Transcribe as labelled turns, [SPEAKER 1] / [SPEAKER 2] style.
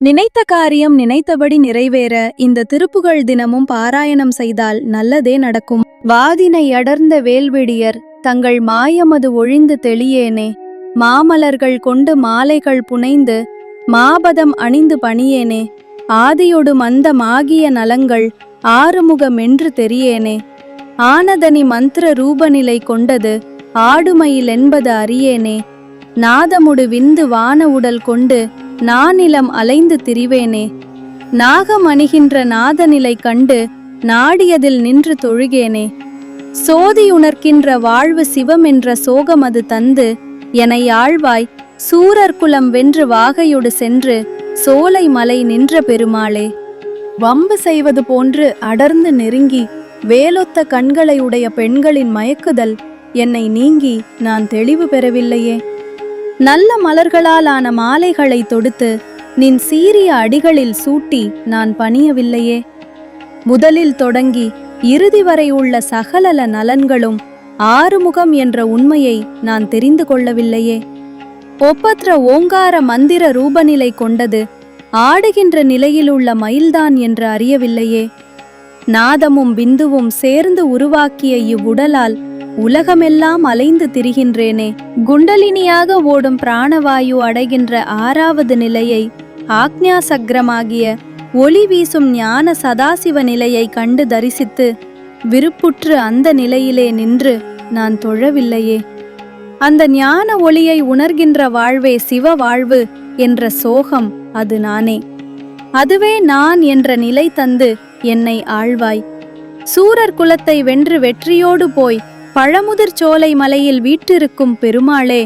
[SPEAKER 1] நினைத்த காரியம் நினைத்தபடி நிறைவேற இந்த திருப்புகழ் தினமும் பாராயணம் செய்தால் நல்லதே நடக்கும். வாதினை அடர்ந்த வேல்விடியர் தங்கள் மாயமது ஒழிந்து தெளியேனே. மாமலர்கள் கொண்டு மாலைகள் புனைந்து மாபதம் அணிந்து பணியேனே. ஆதியொடு மந்தமாகிய நலங்கள் ஆறுமுகமென்று தெரியேனே. ஆனதனி மந்திர ரூபநிலை கொண்டது ஆடுமையில் என்பது அறியேனே. நாதமுடு விந்து வான உடல் கொண்டு நானிலம் அலைந்து திரிவேனே. நாகம் அணிகின்ற நாதநிலை கண்டு நாடியதில் நின்று தொழுகேனே. சோதியுணர்க்கின்ற வாழ்வு சிவம் என்ற சோகம் சோகமது தந்து எனை ஆழ்வாய் சூரர்குலம் வென்று வாகையொடு சென்று சோலை மலை நின்ற பெருமாளே. வம்பு செய்வது போன்று அடர்ந்து நெருங்கி வேலொத்த கண்களை உடைய பெண்களின் மயக்குதல் என்னை நீங்கி நான் தெளிவு பெறவில்லையே. நல்ல மலர்களாலான மாலைகளை தொடுத்து நின் சீரிய அடிகளில் சூட்டி நான் பணியவில்லையே. முதலில் தொடங்கி இறுதி வரை உள்ள சகலல நலன்களும் ஆறுமுகம் என்ற உண்மையை நான் தெரிந்து கொள்ளவில்லையே. ஒப்பற்ற ஓங்கார மந்திர ரூபநிலை கொண்டது ஆடுகின்ற நிலையிலுள்ள மயில்தான் என்று அறியவில்லையே. நாதமும் பிந்துவும் சேர்ந்து உருவாக்கிய இவ்வுடலால் உலகமெல்லாம் அலைந்து திரிகின்றேனே. குண்டலினியாக ஓடும் பிராணவாயு அடைகின்ற ஆறாவது நிலையை ஆக்ஞா சக்ரமாகிய ஒளி வீசும் ஞான சதாசிவ நிலையை கண்டு தரிசித்து விருப்புற்று அந்த நிலையிலே நின்று நான் தொழவில்லையே. அந்த ஞான ஒளியை உணர்கின்ற வாழ்வே சிவ வாழ்வு என்ற சோகம் அது நானே. அதுவே நான் என்ற நிலை தந்து என்னை ஆழ்வாய். சூரர் குலத்தை வென்று வெற்றியோடு போய் பழமுதிர் சோலை மலையில் வீற்றிருக்கும் பெருமாளே